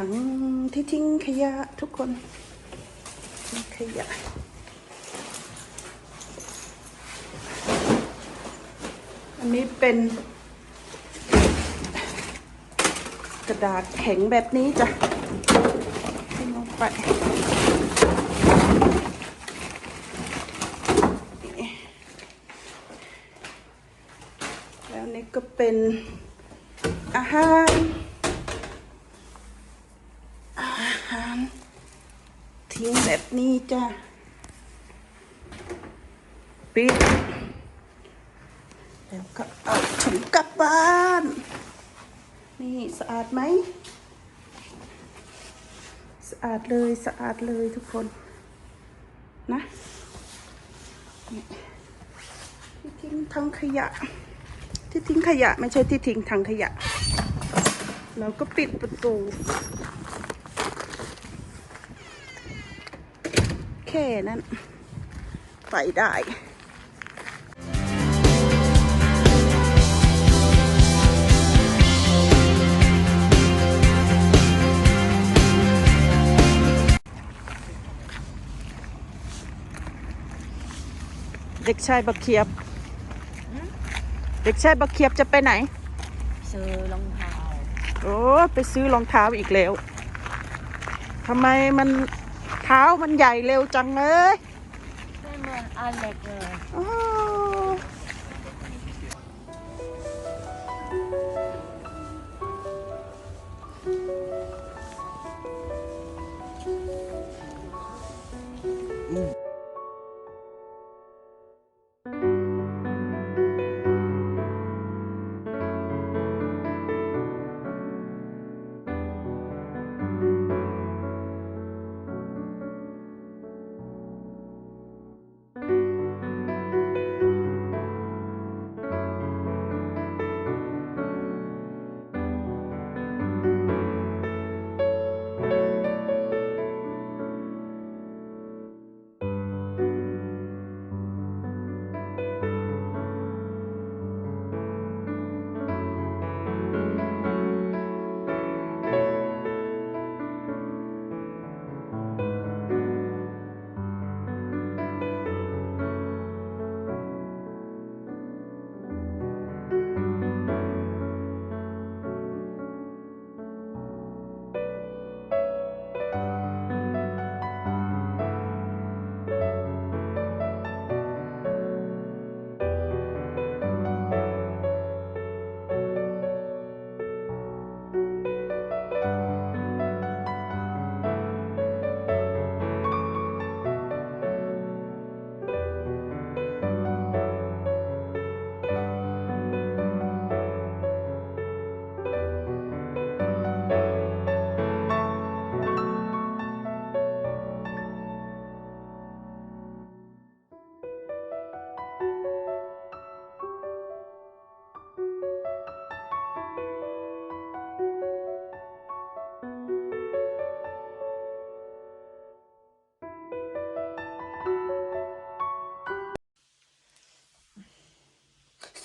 ถังที่ทิ้งขยะทุกคนทิ้งขยะอันนี้เป็นกระดาษแข็งแบบนี้จ้ะให้งลงไปแล้วนี่ก็เป็นอาหาร อาหาร ทิ้งแบบนี้ จ้ะปิด แล้วก็เอาถุงกลับบ้าน นี่สะอาดไหม สะอาดเลยสะอาดเลยทุกคน นะนี่ที่ทิ้งถังขยะ ที่ทิ้งขยะไม่ใช่ที่ทิ้งถังขยะเราก็ปิดประตู แค่นั้นไปได้เด็กชายบักเขียบ เด็กชายบักเขียบจะไปไหน ซื้อรองเท้า โอ้ ไปซื้อรองเท้าอีกแล้ว ทำไมมัน เท้ามันใหญ่เร็วจังเลยไม่เหมือนอันเล็กเลยอ้า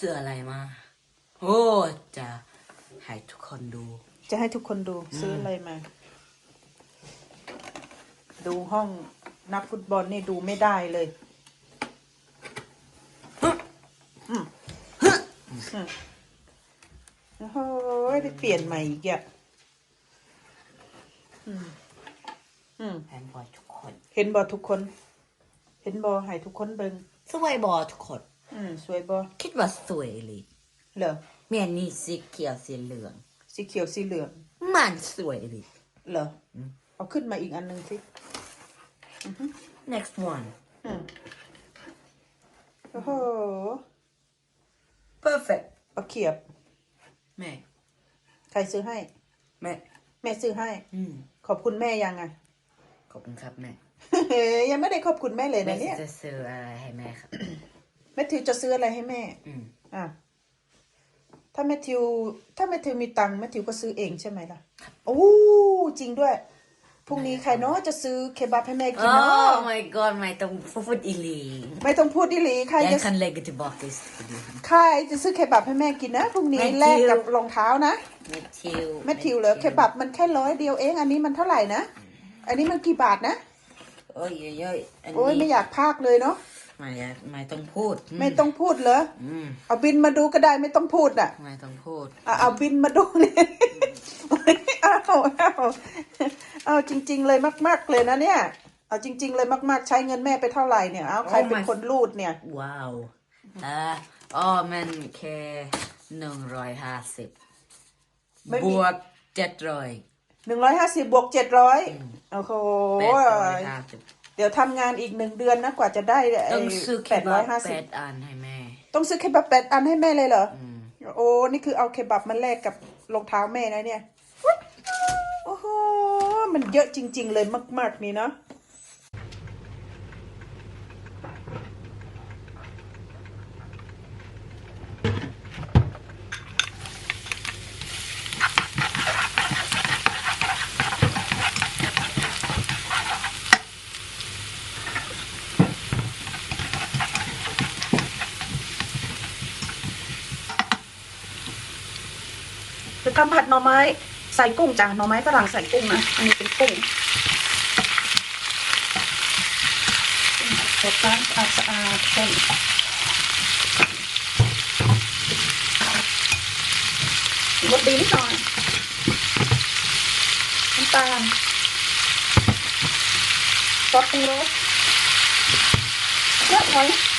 สื้ออะไรมา โอ้จะให้ทุกคนดู จะให้ทุกคนดูซื้ออะไรมา ดูห้องนักฟุตบอลนี่ดูไม่ได้เลยอืมอืมโอ้โหไปเปลี่ยนใหม่อีกอะอืมอืมแฟนบอยทุกคน เห็นบอทุกคน เห็นบอให้ทุกคนเบิงสวยบอทุกคน อืมสวยบอคิดว่าสวยเลยเหรอเมียนี่สีเขียวสีเหลือง สีเขียวสีเหลือง มันสวยเลยเหรออเอาขึ้นมาอีกอันหนึ่งสิ next one อืมโอ้โห perfect ปลาเขียบ แม่ ใครซื้อให้ แม่ แม่ซื้อให้ อืมขอบคุณแม่ยังไง ขอบคุณครับแม่ ยังไม่ได้ขอบคุณแม่เลยแม่นะเนี่ย จะซื้ออะไรให้แม่ครับ แมทธิวจะซื้ออะไรให้แม่ อืมอะถ้าแมทธิว ถ้าแมทธิวมีตังค์แมทธิวก็ซื้อเองใช่ไหมล่ะโอ้จริงด้วยรุ่งนี้ใครเนาะจะซื้อเคบับให้แม่กิน Oh เนาะ my god, my tongue full illy. ไม่ต้องพูดดิหลีใครจะ Jag kan lägga tillbaka i studion. ใครจะซื้อเคบับให้แม่กินนะพรุ่งนี้แมทธิว แลกกับรองเท้านะ Matthew. แม่ทิวเหรอเคบับมันแค่ร้อยเดียวเอง อันนี้มันเท่าไหร่นะอันนี้มันกี่บาทนะ Oj, oj, oj. โอ้ยไม่อยากพากเลยเนาะ ไม่อยากไม่ต้องพูดไม่ต้องพูดเหรออืมเอาบินมาดูก็ได้ไม่ต้องพูดอะไม่ต้องพูดเอาเอาบินมาดูเนี่ยเอาเอาเอาจริง ๆ เลยมาก ๆเลยนะเนี่ย เอาจริง ๆ เลยมากๆ ใช้เงินแม่ไปเท่าไหร่เนี่ยเอาใครเป็นคนรูดเนี่ย ว้าวอ่าอ๋อมันแค่หนึ่งร้อยห้าสิบไม่บมี วกเจ็ดร้อยหนึ่งร้อยห้าสิบบวกเจ็ดร้อยโอ้โห แปดร้อยห้าสิบเดี๋ยวทำงานอีกหนึ่งเดือนนะกว่าจะได้ไอ้ต้องซื้อแปแค่ดบร้ออยกห้าแปสิบดอันให้แม่ ต้องซื้อเคบับแปดอันให้แม่เลยเหรออืมโอ้นี่คือเอาเคบับมาแลกกับรองเท้าแม่นะเนี่ย โอ้โห มันเยอะจริง ๆ เลยมาก ๆ นี่เนาะ จะทำผัดหน่อไม้ใส่กุ้งจ้ะหน่อไม้ฝรั่งใส่กุ้งนะอันนี้เป็นกุ้งสดล้างสะอาดสะอาดเส้นรสดีนิดหน่อยน้ำตาลซอสปรุงรสเยอะหน่อย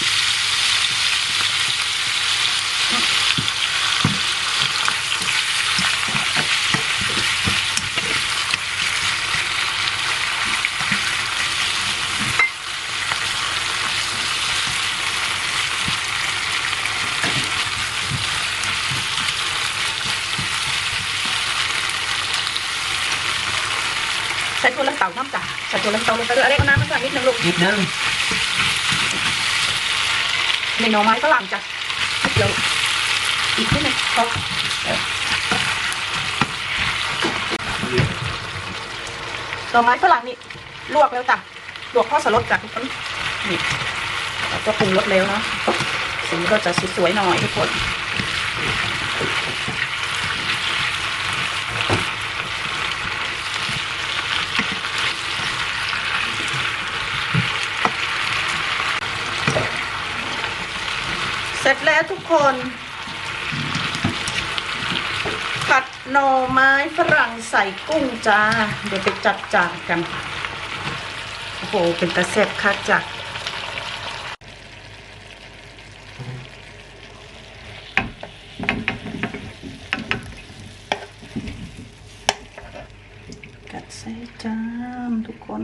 ใส่ตัวลังเต่าน้ำจ้ะใส่ตัวลังเต่าลงไปด้วยอะไรก็น้ำมันใส่นิดนึงลูกนิดนึงในหน่อไม้ฝรั่งจ้ะเดี๋ยวอีกนิดนึงพอหน่อไม้ฝรั่งนี่ลวกแล้วจ้ะลวกข้อสลดจ้ะทุกคนนี่เราก็ปรุงรสแล้วเนาะสีก็จะสวยๆหน่อยทุกคน เสร็จแล้วทุกคน ผัดหน่อไม้ฝรั่งใส่กุ้งจ้า เดี๋ยวไปจัดจานกัน โอ้โห เป็นตะเสร็จคักจักดใส่จานทุกคน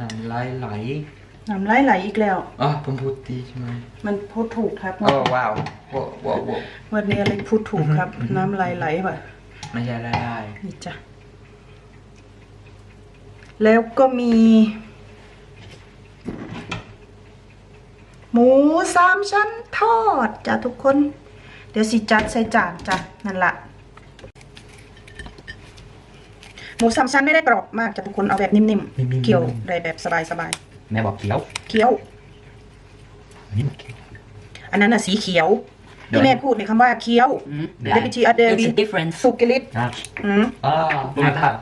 น้ำลายไหลน้ำไหลไหลอีกแล้ว อ๋อผมพูดดีใช่ไหมมันพูดถูกครับโอ้ว้าวโว้โว้โว้วันนี้อะไรพูดถูกครับ น้ำไหลไหลว่ะไม่ใช่ละลายนี่จ้ะแล้วก็มี หมูสามชั้นทอดจ้ะทุกคน เดี๋ยวสิจัดใส่จานจ้ะนั่นละ หมูสามชั้นไม่ได้กรอบมากจ้ะทุกคนเอาแบบนิ่มๆเคี่ยวได้แบบสบายแม่บอกเขียวๆเคี้ยวนี่มันเขียว อันนั้นน่ะสีเขียว เดี๋ยว ที่แม่พูดในคำว่าเคี้ยวอืมเดบิทีอเด It's วิ a difference สุกิลิตนะอืม อ๋อผมไม่ทัน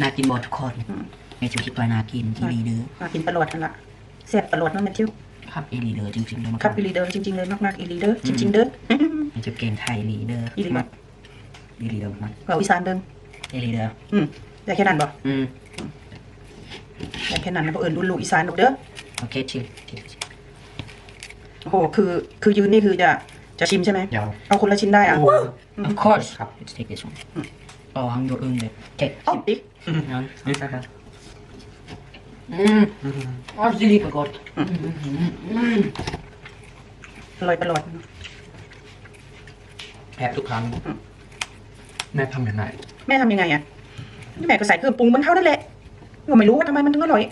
น่ากินหมดทุกคนอืม ไม่ชูคิดว่าน่ากินที่ลีเดอร์มากินประหลอดนั่นละแซ่บประหลอดนั่นแมทธิวครับอีลีเดอร์จริงๆเลยมั้งครับอีลีเดอร์จริงๆเลยมากๆอีลีเดอร์จริงๆเด้อ มันจะเก่งไทยลีเดอร์อีลีเด อร์อีลีเดอร์มันเราอีสานเดิมอีลีเดอร์อืมได้แค่นั้นบ่อืมได้แค่นั้นนะเพราะเอิญรุ่นลูกอีสานดอกเด้อโอเคชิลชิลชิลโอ้โหคือคือยืนนี่คือจะจะชิมใช่ไหมเดี๋ยว เอาคนละชิ้นได้อะ Of course ครับ let's take this one อ๋อฮังโยอึ้งเลยเจ็ดเอ้าดิงั้นนี่ใช่ครับอืมอ๋อซิลิปกดอืมอืมอร่อยประหลอดแพ้ทุกครั้ง แม่ทำยังไง แม่ทำยังไงอะแม่ก็ใส่เครื่องปรุงเหมันเท่านั่นแหละก็ไม่รู้ว่าทำไมมันถึงอร่อย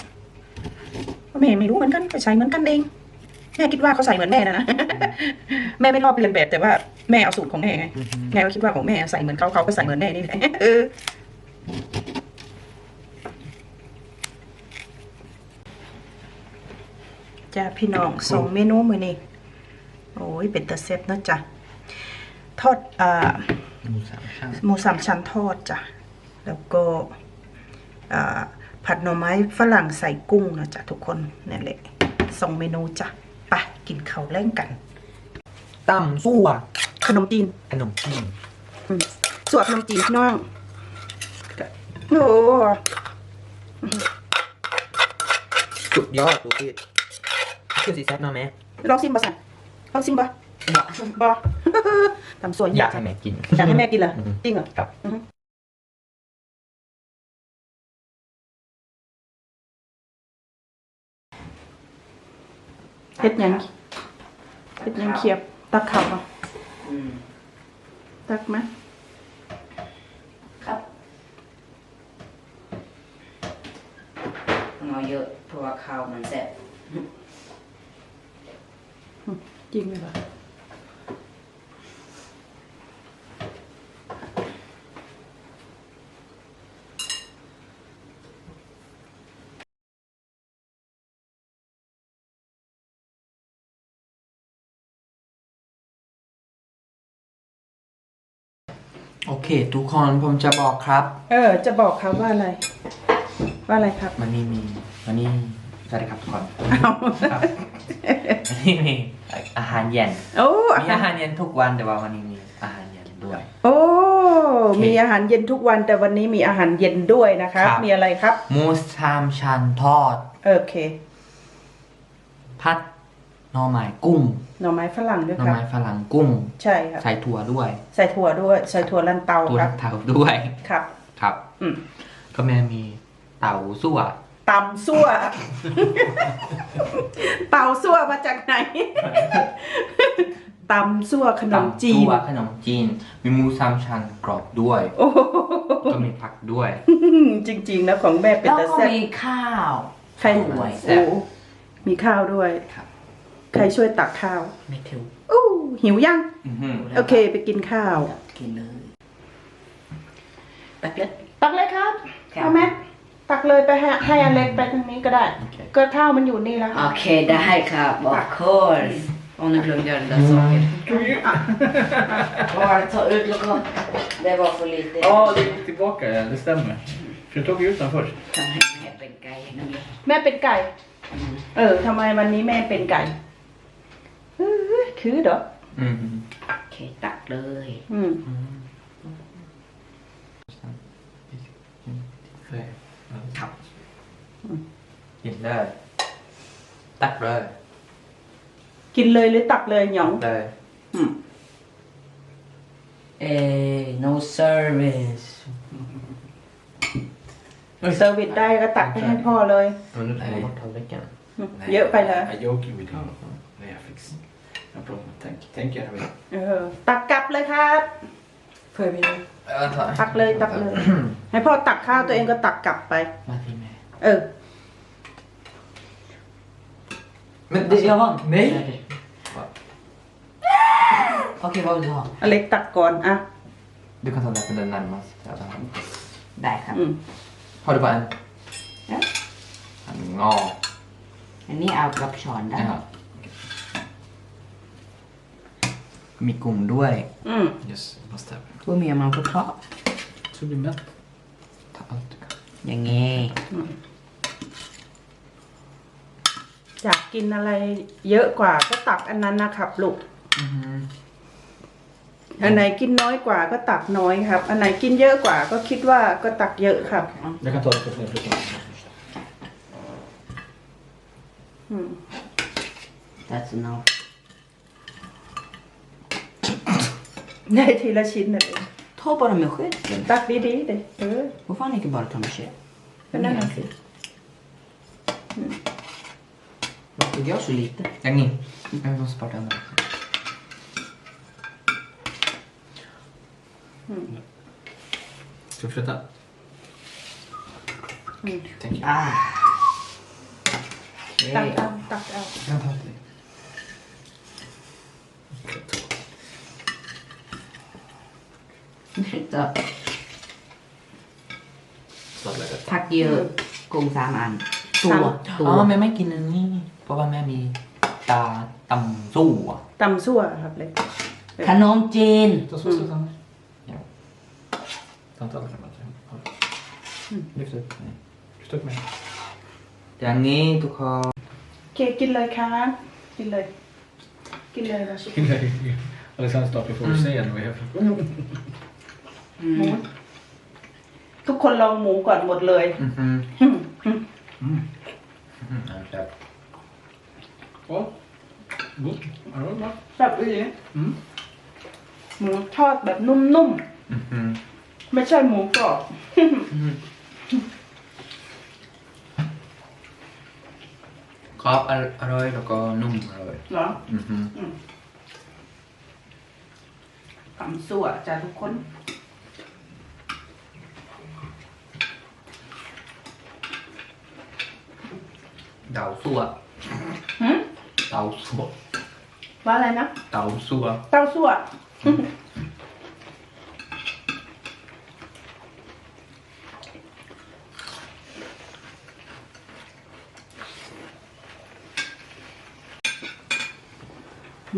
ก็แม่ไม่รู้เหมือนกันก็ใส่เหมือนกันเองแม่คิดว่าเขาใส่เหมือนแม่นะนะ แม่ไม่ชอบเรียนแบบแต่ว่าแม่เอาสูตรของแม่ไงแม่ก็คิดว่าของแม่ใส่เหมือนเขาเขาก็ใส่เหมือนแม่นี่แหละ เออ จ้าพี่น้องสองเมนูมือนี่โอ้ยเป็นตะเซ็ตนะจ๊ะทอดอ่า หมูสามชั้นหมูสามชั้นทอดจ้ะ แล้วก็อ่าผัดหน่อไม้ฝรั่งใส่กุ้งนะจ๊ะทุกคนนั่นแหละสองเมนูจ้ะไปกินข้าวแล่งกันตั้มซั่วขนมจีนขนมจีนอืมสวดขนมจีนพี่น้องโอ้สุดยอดดูพี่คือสีแซ่บเนาะแม่ลองซิมบ่สันลองซิมบ่ บ่ทำสวยอยากให้แม่กิน อยากให้แม่กินเหรออืมจริงเหรอ ครับอือฮึเฮ็ดหยังเฮ็ดหยังเขียบ ตักข้าวบ่อืมตักไหมครับต้องเอาเยอะเพราะว่าข้าวมันแซ่บจริงเลยเห เคทุกคนผมจะบอกครับ เออ จะบอกครับว่าอะไร ว่าอะไรครับ มันนี่มีมันนี่สวัสดีครับทุกคนเอาครับวันนี้มีอาหารเย็นโอ้มีอาหารเย็นทุกวันแต่ว่าวันนี้มีอาหารเย็นด้วย โอ้ มีอาหารเย็นทุกวันแต่วันนี้มีอาหารเย็นด้วยนะครับ ครับ มีอะไรครับ หมูสามชั้นทอด โอเค ผัด หน่อไม้กุ้งหน่อไม้ฝรั่งด้วยหน่อครับ ไม้ฝรั่งกุ้ง ใช่ครับ ใส่ถั่วด้วย ใส่ถั่วด้วย ใส่ถั่วลันเตาตัวครัทับกเทาด้วย ครับ ครับ อืมก็แม่มีเต่าซั่วตำซั่วเต่าซั่วมาจากไหน ตำซั่วขนมจีนตำซั่วขนมจีน มีหมูสามชั้นกรอบด้วย โอ้โหก็มีผักด้วย จริง ๆ นะของแม่เป็นแล้วตาก็แซ่บมีข้าวใครด้วย แซ่บ โอ้มีข้าวด้วย ครับใครช่วยตักข้าวไม่ถิวอู้หิวยัง อื้อหือโอเค ไปกินข้าวกินเลยตักเลยตักเลยครับครับ เอาไหมตักเลยไปให้ให้อเล็กไปทางนี้ก็ได้ก็ข้าวมันอยู่นี่แล้วโอเคได้ครับ of course om du glömde göra den där saken. Bara ta ut lokal. Det var för lite. Ja, det gick tillbaka, ja, det stämmer. För du tog ut den först. Ta hem med en grej. แม่เป็นไก่ เออทำไมวันนี้แม่เป็นไก่ คือเด้ออืม Okej, tack เลย อืมครับกินเลยตักเลย กินเลยหรือตักเลยหยองเลยอืม Eh, no service. เซอร์วิสได้ก็ตักไปให้พ่อเลยมนุษย์ไทยทำได้กันอืมเยอะไปเลย Nej, jag åker med din. Nej, jag fixar. Jag pratar. Tänk, tänk jag vet. เออตักกลับเลยครับ Får jag bjuda? ตักเลยตักเลย ให้พ่อตักข้าวตัวเองก็ตักกลับไปมาที่แม่เออ Men Ska jag ha? Nej! Okej, vad vill du ha? อเล็กตักก่อนอะ Du kan ta den för den närmast. Ja, den här. Där kan อืม Har du bara en? Ja. En Ja. Men ni är bra på kön där. ja. มีกุ้งด้วยอืม Yes, måste jag. Hur mycket man får ta? Så blir mätt. Ta allt du kan. อย่างงี้อยากกินอะไรเยอะกว่าก็ตักอันนั้นนะครับลูกอันไหนกินน้อยกว่าก็ตักน้อยครับ อันไหนกินเยอะกว่าก็คิดว่าก็ตักเยอะครับ Jag kan ta det på fler frukost. อืม That's enough. ได้ทีละชิ้นน่ะเลย Ta bara med skeden. ตักดีๆเลยเออ Vad fan inte bara ta med sked? ก็นั่นน่ะสิ Varför tog jag så lite? Jag ni. Jag måste spara den där. Ska vi flytta? Mm. Tänk jag. Ah. ตัก Okej. เอาตักเอา Jag tar till dig. จะสดเลยก็ผักเยอะกุ้งสามอัน ตัว ตัอ๋ว อแม่ไม่กินอันนี้ เพราะว่าแม่มีตาตำสู้อะตำซั่วครับเลย ขนมจีน Ta så så sen. Ja. Ta inte alla framåt. Lyft upp. Nej. Lyft upp mig. อย่างนี้ทุกคนโอเคกินเลยค่ะกินเลย กินเลยมาชิ Alexander startar får vi se när vi är หมูทุกคนลองหมูก่อนหมดเลยอือฮึอืมอืมอืมครับ Ja. God. Ja, det var bra. แบบนี้ Mm. หมูทอดแบบนุ่มอือฮึๆไม่ใช่หมูกรอบกรอบอร่อยแล้วก็นุ่มอร่อยเหรออือฮึตำซั่วจ้าทุกคน เดาซัวหืมเดาซัวว่าอะไรนะเดาซัวเต้าซั่ว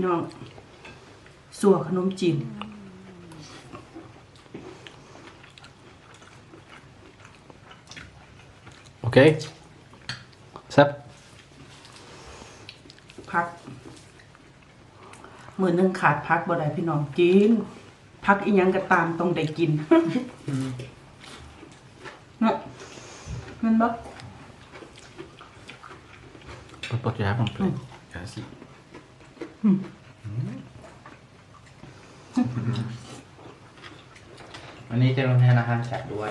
น้องสัวขนมจีน Okej. Sepp. พัก มือหนึงขาดพักบ่ได้พี่น้องกินพักอีหยังก็ตามต้องได้กินเนาะแมันบ่ Put bort jäveln på dig. Jag ser. วันนี้จะลงแทนอาหารแฉกด้วย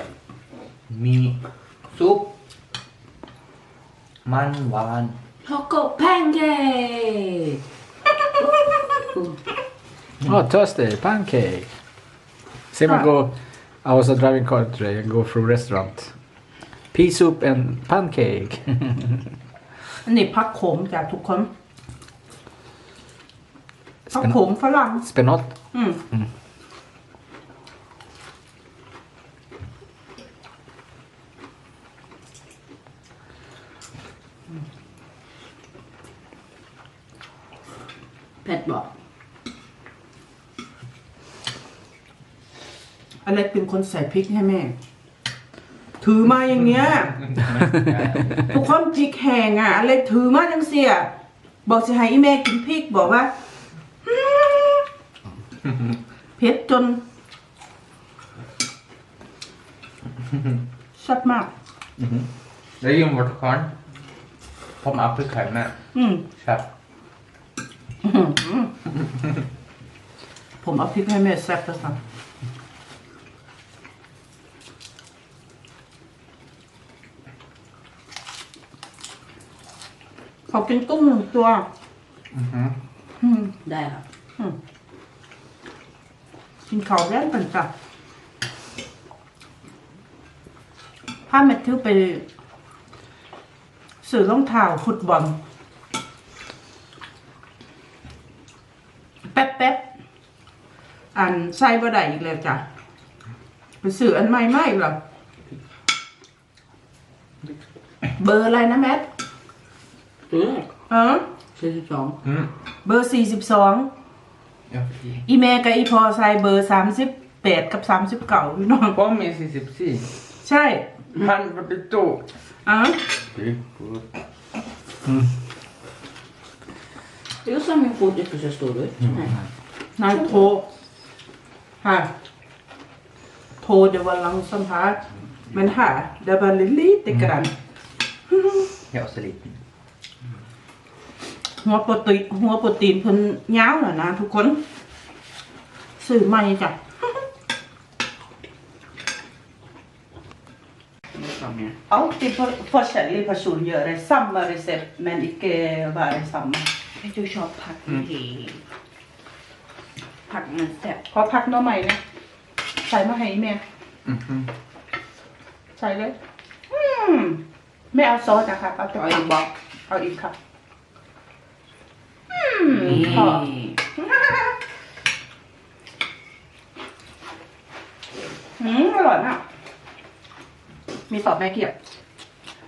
มีซุป มันหวาน ฮอกโกแพนเค้ก Oh, Thursday, pancake. See me Ah. go. I was driving car today and go through restaurant. Pea soup and pancake. อันนี้พักโขมจากทุกคน พัก Spen- โขมฝรั่ง spenat. อืม เผ็ อกอเล็กเป็นคนใส่พริกให้แม่ ถือมาอย่างเงี้ย ทุกคนพริกแห้งอะอเล็กถือมาจังเสีย บอกจะให้อีแม่กินพริกบอกว่าอืมเผ็ดจนชัดมากแล้วยิงบทคอนผมเอาพริกไข่แม่อืมครับผมเอาพริกให้แม่แซ่บแล้วครับ ขอกินกุ้งหนึ่งตัว อือฮึอืมได้ครับกินข้าวแร่กันจ้ะถ้าแมทธิวไป สื่อรองเท้าฟุตบอลแป๊บแป๊บๆอันใส่บ่ได้อีกแล้วจ้ะไปสื่ออันใหม่ไม่หรอเบอร์อะไรนะแมท ตัวแรกเออสี่สิบสองอืมเบอร์สี่สิบสองเดี๋ยวอีเมกับอีพอใส่เบอร์สามสิบแปดกับสามสิบเก้าพี่น้องผมมีสี่สิบสี่ใช่พันประตูอะ Det är som min fot inte så stor ut. Nej. นายโทรค่ะโทรเดี๋ยววันหลังสัมภาษณ์มันหาเดี๋ยววันลิลี่ติกรันเดี๋ยวสลิด หัวโปรตีนหัวโปรตีนเพิ่นยาวน่ะนะทุกคนซื้อใหม่จ้ะ Alltid forskjellige personer gjør det samme resept, men ikke være samme. Du kör pack i... Pack med stepp. ขอพักหน้อใหม่นะใส่มาให้แม่อือฮึใส่เลย อืมไม่เอาซอสนะคะเอาแต่ Ja, ผัก i bak. เอาอีกค่ะ Mm. พออืมอร่อยมาก มีสอบแม่เกียบ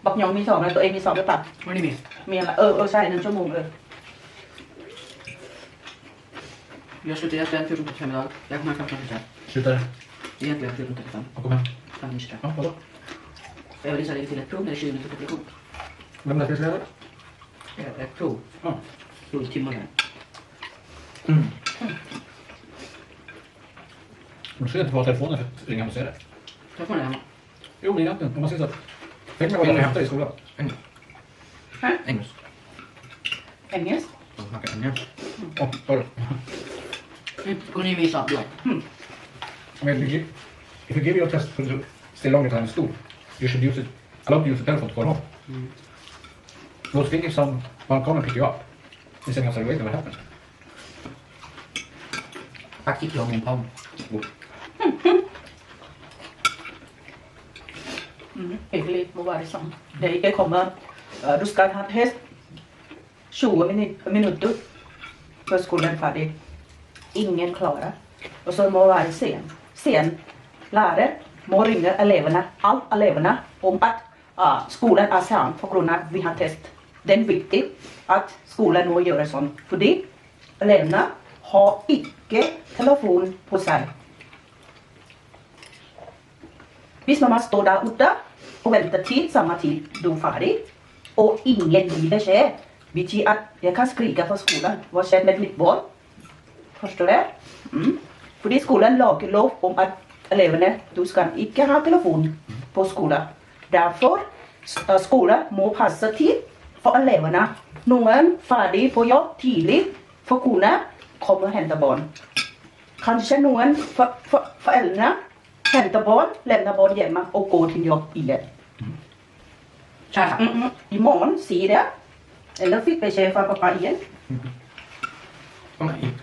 บักยองมีสอบแล้วตัวเองมีสอบหรือเปล่า Vad är ni med? มีอะไรเออเออใช่หนึ่งชั่วโมงเออ Jag slutar äta en 14.35 idag. Jag kommer klockan 45. Slutar det? Egentligen 14.35. Och kom hem. Fem minuter. Ja, vadå? Jag vill lägga till ett prov när det är 20 minuter på lektion. Vem lär sig det? Eh, Ett prov. Ja. último rango. Mm. mm. Du ska inte ha telefonen för att ringa och se det. Telefonen är hemma. Jo, men egentligen. Om man ses att... Tänk mig vad du hämtar i skolan. Engelsk. Hä? Engelsk. Engelsk? De snackar engelsk. Åh, mm. Nu får ni visa? Mm. Men if you give your test for stay longer time in school, you should use it. I love to use the telephone to call home. Mm. Those things, some, one can pick you up. It's an observation of what happens. I keep your own palm. Hyggligt må vara som. Det kommer, du ska ha test, 20 minuter för skolan färdig. Ingen klarar. Och så må vara sen. Sen lärare må ringa eleverna, alla eleverna om att uh, skolan är sen på grund av vi har test. Den är viktig att skolan må göra sånt. För det, lämna, ha icke telefon på sig. Visst mamma står där ute och väntar till samma tid då är färdig och ingen ger besked. Betyder att jag kan skrika på skolan. Vad sker med mitt barn? Förstår du? Mm. För skolan lagar lov om att eleverna, du ska icke ha telefon på skolan. Därför skolan må passa till for elevene. Noen ferdig på jobb tidlig for kunne komme og hente barn. Kanskje noen for, for, foreldre henter barn, lämnar barn hjemme og går til jobb igjen. Så här. Mm, mm. I morgen sier det. Eller fikk beskjed fra pappa igjen. Kom hit.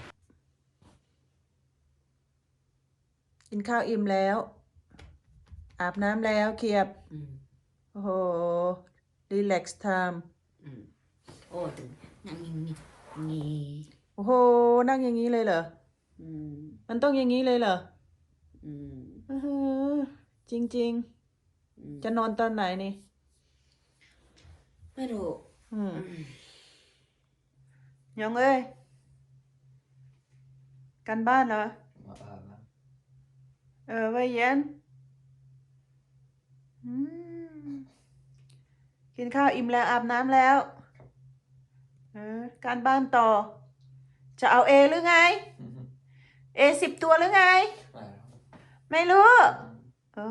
กินข้าวอิ่มแล้ว อาบน้ำแล้วเคียบ Mm. โอ้โหรีแลกซ์ไทม์ Mm. Åh, den. Nej, nej, nej. โอ้โหนั่งอย่างนี้เลยเหรอ Mm. มันต้องอย่างนี้เลยเหรอ Mm. อื้อหือจริง Mm. ๆจะนอนตอนไหนนี่ ไม่รู้อืมยองเอ้ยกันบ้านเหรอเออไว้เย็นอืมกินข้าวอิ่มแล้วอาบน้ำแล้วเออ การบ้านต่อ จะเอาเอหรือไงเอสิบตัวหรือไง ไม่รู้โอ้